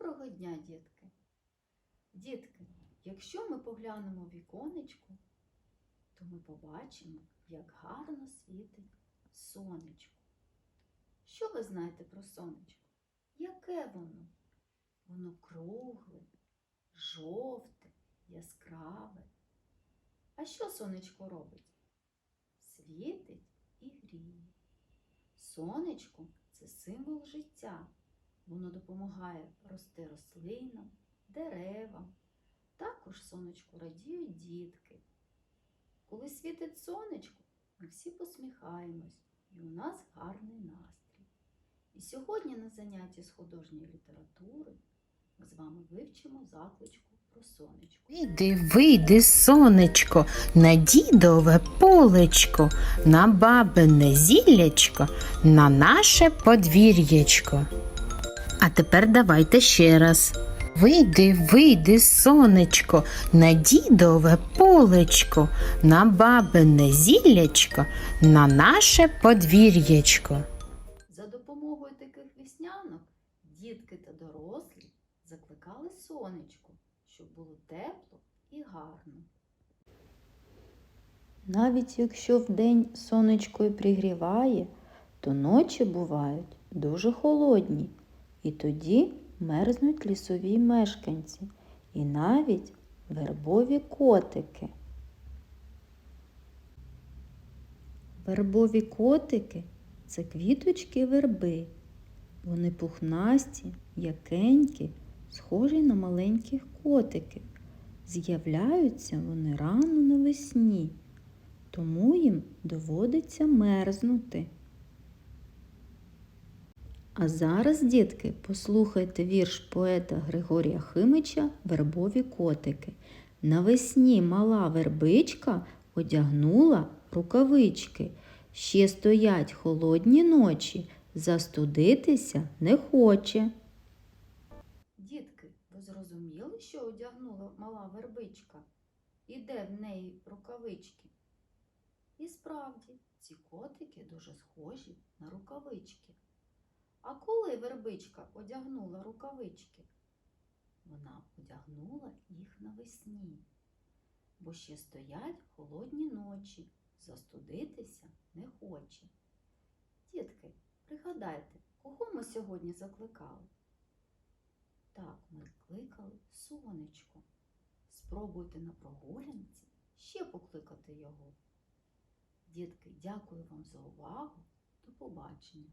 Доброго дня, дітки! Дітки, якщо ми поглянемо в віконечко, то ми побачимо, як гарно світить сонечко. Що ви знаєте про сонечко? Яке воно? Воно кругле, жовте, яскраве. А що сонечко робить? Світить і гріє. Сонечко це символ життя. Воно допомагає рости рослинам, деревам. Також сонечку радіють дітки. Коли світить сонечко, ми всі посміхаємось, і у нас гарний настрій. І сьогодні на занятті з художньої літератури ми з вами вивчимо закличку про сонечко. Вийди, вийди, сонечко, на дідове полечко, на бабине зіллячко, на наше подвір'ячко. А тепер давайте ще раз. Вийди, вийди, сонечко, на дідове полечко, на бабине зіллячко, на наше подвір'ячко. За допомогою таких віснянок дітки та дорослі закликали сонечко, щоб було тепло і гарно. Навіть якщо вдень сонечко й пригріває, то ночі бувають дуже холодні, і тоді мерзнуть лісові мешканці і навіть вербові котики. Вербові котики це квіточки верби. Вони пухнасті, м'якенькі, схожі на маленьких котиків. З'являються вони рано навесні тому їм доводиться мерзнути. А зараз, дітки, послухайте вірш поета Григорія Химича Вербові котики. Навесні мала вербичка одягнула рукавички. Ще стоять холодні ночі, застудитися не хоче. Дітки, ви зрозуміли, що одягнула мала вербичка? І де в неї рукавички? І справді, ці котики дуже схожі на рукавички. А коли вербичка одягнула рукавички? Вона одягнула їх навесні, бо ще стоять холодні ночі, застудитися не хоче. Дітки, пригадайте, кого ми сьогодні закликали? Так, ми кликали сонечко. Спробуйте на прогулянці ще покликати його. Дітки, дякую вам за увагу. До побачення.